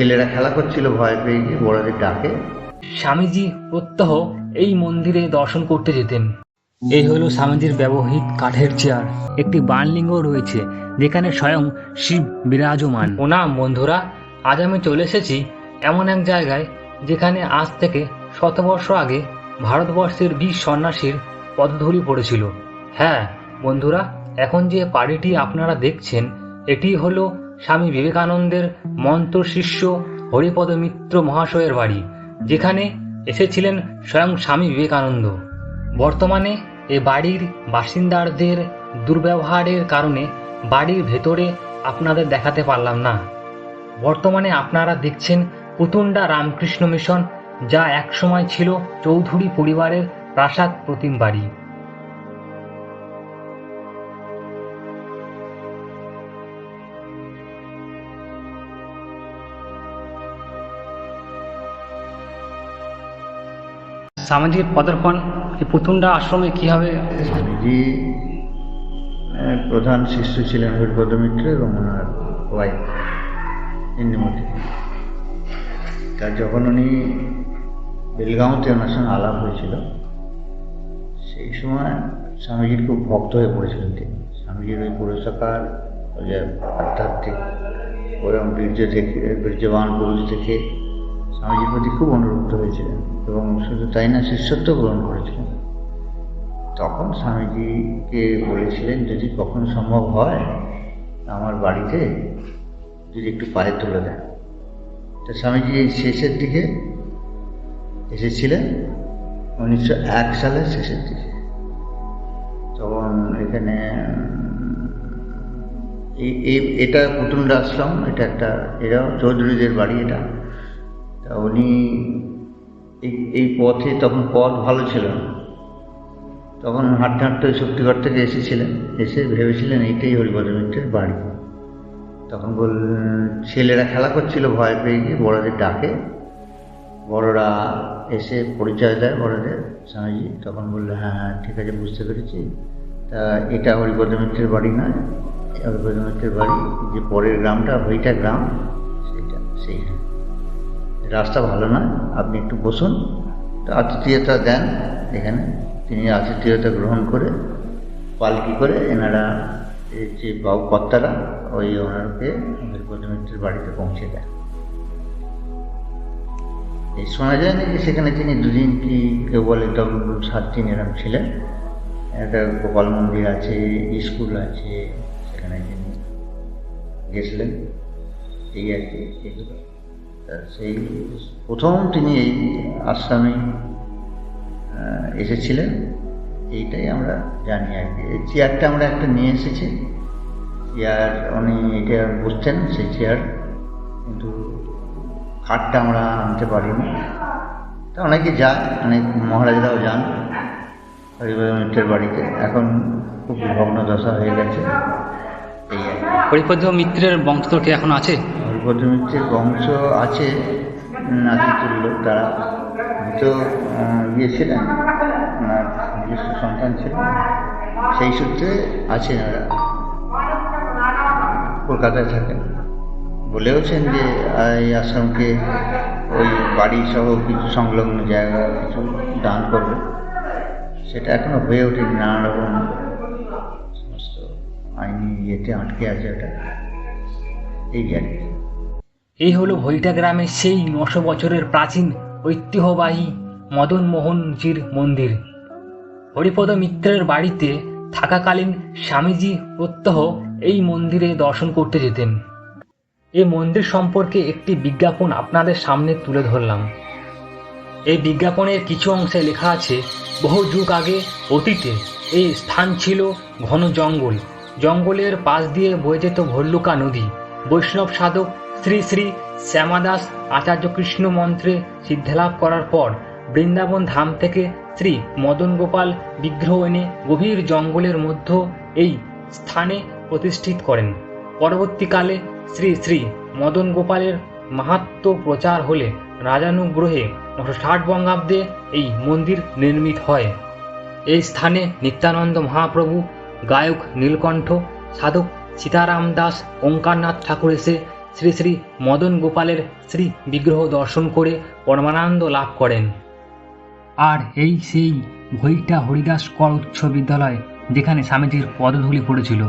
ছেলেরা খেলা করছিল, ভয় পেয়ে গিয়ে বড়দের ডাকে। স্বামীজি প্রত্যহ এই মন্দিরে দর্শন করতে যেতেন। এই হলো স্বামীজির ব্যবহৃত কাঠের চেয়ার। একটি বানলিঙ্গ রয়েছে, যেখানে স্বয়ং শিব বিরাজমান। ও প্রণাম বন্ধুরা, আজ আমি চলে এসেছি এমন এক জায়গায়, যেখানে আজ থেকে শতবর্ষ আগে ভারতবর্ষের বিশ সন্ন্যাসীর পদধূলি পড়েছিল। হ্যাঁ বন্ধুরা, এখন যে বাড়িটি আপনারা দেখছেন, এটি হলো স্বামী বিবেকানন্দের মন্ত্র শিষ্য হরিপদ মিত্র মহাশয়ের বাড়ি, যেখানে এসেছিলেন স্বয়ং স্বামী বিবেকানন্দ। বর্তমানে এ বাড়ির বাসিন্দাদের দুর্ব্যবহারের কারণে বাড়ির ভেতরে আপনাদের দেখাতে পারলাম না। বর্তমানে আপনারা দেখছেন পুতুন্ডা রামকৃষ্ণ মিশন, যা একসময় ছিল চৌধুরী পরিবারের প্রাসাদ প্রতিম বাড়ি। সামাজিক পদার্পণ এই পুতুন্ডা আশ্রমে কীভাবে স্বামীজি প্রধান শিষ্য ছিলেন হরিপদ মিত্র এবং ওনার ওয়াইফ ইন্দিমতি তা যখন উনি বেলগাঁওতে ওনার সঙ্গে আলাপ হয়েছিল, সেই সময় স্বামীজির খুব ভক্ত হয়ে পড়েছিলেন তিনি। স্বামীজির ওই পুরস্কার ওই যে আধ্যাত্মিক ওরম বীর্য দেখে বীর্যবান পুরুষ দেখে স্বামীজির প্রতি খুব অনুরক্ত হয়েছিলেন এবং শুধু তাই না, শিষ্যত্ব গ্রহণ করেছিলেন। তখন স্বামীজিকে বলেছিলেন, যদি কখনো সম্ভব হয়, আমার বাড়িতে যদি একটু পায়ে তুলে দেন। তো স্বামীজি এই শেষের দিকে এসেছিলেন, উনিশশো এক সালের শেষের দিকে। তখন এখানে, এই এটা পুতুন্ডা আশ্রম এটা একটা এরাও চৌধুরীদের বাড়ি এটা। উনি এই এই পথে তখন পথ ভালো ছিল না। তখন হাঁটতে হাঁটতে ওই শক্তিগড় থেকে এসেছিলেন, এসে ভেবেছিলেন এইটাই হরিপদ মিত্রের বাড়ি। তখন বল ছেলেরা খেলা করছিল, ভয় পেয়ে গিয়ে বড়দের ডাকে। বড়রা এসে পরিচয় দেয় বড়দের, স্বামীজি। তখন বলল হ্যাঁ হ্যাঁ ঠিক আছে, বুঝতে পেরেছি। তা এটা হরিপদ মিত্রের বাড়ি নয় হরিপদ মিত্রের বাড়ি যে পরের গ্রামটা, ওইটা গ্রাম, সেইটা সেইটা। রাস্তা ভালো না আপনি একটু বসুন। আতিথেয়তা দেন এখানে। তিনি আতিথেয়তা গ্রহণ করে পালকি করে এনারা যে বাবু কর্তারা, ওই ওনারকে হরিপদ মিত্রের বাড়িতে পৌঁছে দেন। এই শোনা যায় নাকি সেখানে তিনি দুদিন কি কেউ বলে তখন সাত দিন এরকম ছিলেন। একটা গোপাল মন্দির আছে, স্কুল আছে, সেখানে তিনি গেছিলেন। এই আর কি এগুলো সেই প্রথম তিনি এই আহ, এসেছিলেন। এইটাই আমরা জানি আর কি। এই চেয়ারটা আমরা একটা নিয়ে এসেছি। চেয়ার উনি এটা বুঝতেন সেই চেয়ার। কিন্তু খাটটা আমরা আনতে পারিনি। তা অনেকে যায় অনেক মহারাজরাও যান হরিবাদ মিত্রের বাড়িতে। এখন খুব ভগ্ন দশা হয়ে গেছে। এই আর। হরিপদ মিত্রের বংশধর কি এখন আছে? হরিপদ বংশ আছে নাতিতুল্য তারা তো আহ, ইয়ে ছিলেন ওনার নিজস্ব সন্তান ছিলেন। সেই সূত্রে আছেন ওরা। কলকাতায় থাকেন। বলেওছেন যে এই আশ্রমকে ওই বাড়ি সহ কিছু সংলগ্ন জায়গা কিছু দান করবে। সেটা এখনও হয়ে ওঠেনি নানা রকম সমস্ত আইনি ইয়েতে আটকে আছে ওটা। এই আর এই হলো ভৈটা গ্রামের সেই নশো বছরের প্রাচীন ঐতিহ্যবাহী মদন মোহনজির মন্দির। হরিপদ মিত্রের বাড়িতে থাকাকালীন স্বামীজি প্রত্যহ এই মন্দিরে দর্শন করতে যেতেন। এই মন্দির সম্পর্কে একটি বিজ্ঞাপন আপনাদের সামনে তুলে ধরলাম। এই বিজ্ঞাপনের কিছু অংশে লেখা আছে, বহু যুগ আগে অতীতে এই স্থান ছিল ঘন জঙ্গল। জঙ্গলের পাশ দিয়ে বয়ে যেত ভল্লুকা নদী। বৈষ্ণব সাধক শ্রী শ্রী শ্যামাদাস আচার্য কৃষ্ণ মন্ত্রে সিদ্ধালাভ করার পর বৃন্দাবন ধাম থেকে শ্রী মদন গোপাল বিগ্রহ এনে গভীর জঙ্গলের মধ্য এই স্থানে প্রতিষ্ঠিত করেন। পরবর্তীকালে শ্রী শ্রী মদন গোপালের মাহাত্ম প্রচার হলে রাজানুগ্রহে নশো ষাট বঙ্গাব্দে এই মন্দির নির্মিত হয়। এই স্থানে নিত্যানন্দ মহাপ্রভু, গায়ক নীলকণ্ঠ, সাধক সীতারাম দাস, ওঙ্কারনাথ ঠাকুর এসে শ্রী শ্রী মদন গোপালের শ্রী বিগ্রহ দর্শন করে পরমানন্দ লাভ করেন। আর এই সেই ভৈটা হরিদাস কর উচ্চ বিদ্যালয় যেখানে স্বামীজির পদধূলি পড়েছিল।